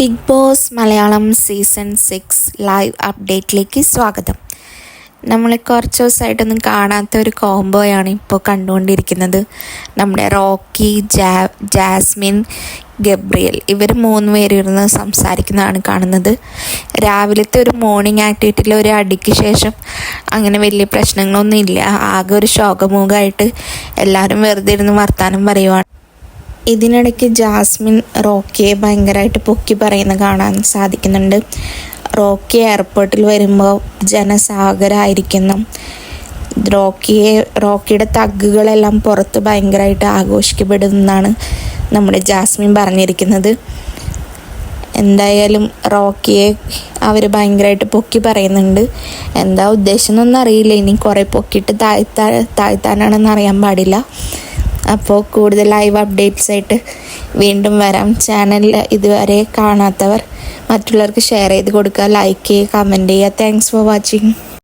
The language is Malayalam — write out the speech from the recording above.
Bigg Boss Malayalam season six live അപ്ഡേറ്റിലേക്ക് സ്വാഗതം. നമ്മൾ കുറച്ച് ദിവസമായിട്ടൊന്നും കാണാത്ത ഒരു കോംബോയാണ് ഇപ്പോൾ കണ്ടുകൊണ്ടിരിക്കുന്നത്. നമ്മുടെ റോക്കി ജാ ജാസ്മിൻ ഗബ്രിയൽ ഇവർ മൂന്ന് പേര് ഇരുന്ന് സംസാരിക്കുന്നതാണ് കാണുന്നത്. രാവിലത്തെ ഒരു മോർണിംഗ് ആക്ടിവിറ്റിയിൽ ഒരു അടിക്ക് ശേഷം അങ്ങനെ വലിയ പ്രശ്നങ്ങളൊന്നും ഇല്ല ആകെ ഒരു ശോകമുഖമായിട്ട് എല്ലാവരും വെറുതെ ഇരുന്ന് വർത്താനം പറയുവാണ്. ഇതിനിടയ്ക്ക് ജാസ്മിൻ റോക്കിയെ ഭയങ്കരമായിട്ട് പൊക്കി പറയുന്ന കാണാൻ സാധിക്കുന്നുണ്ട്. റോക്കി എയർപോർട്ടിൽ വരുമ്പോൾ ജനസാഗരമായിരിക്കുന്നു റോക്കിയെ റോക്കിയുടെ തഗ്ഗുകളെല്ലാം പുറത്ത് ഭയങ്കരമായിട്ട് ആഘോഷിക്കപ്പെടുന്നതാണ് നമ്മുടെ ജാസ്മിൻ പറഞ്ഞിരിക്കുന്നത്. എന്തായാലും റോക്കിയെ അവർ ഭയങ്കരമായിട്ട് പൊക്കി പറയുന്നുണ്ട്. എന്താ ഉദ്ദേശം എന്നൊന്നും അറിയില്ല. ഇനി കുറേ പൊക്കിയിട്ട് താഴ്ത്താ താഴ്ത്താനാണെന്ന് അറിയാൻ പാടില്ല. അപ്പോൾ കൂടുതൽ ലൈവ് അപ്ഡേറ്റ്സ് ആയിട്ട് വീണ്ടും വരാം. ചാനൽ ഇതുവരെ കാണാത്തവർ മറ്റുള്ളവർക്ക് ഷെയർ ചെയ്ത് കൊടുക്കുക. ലൈക്ക് ചെയ്യുക കമന്റ് ചെയ്യുക. Thanks for watching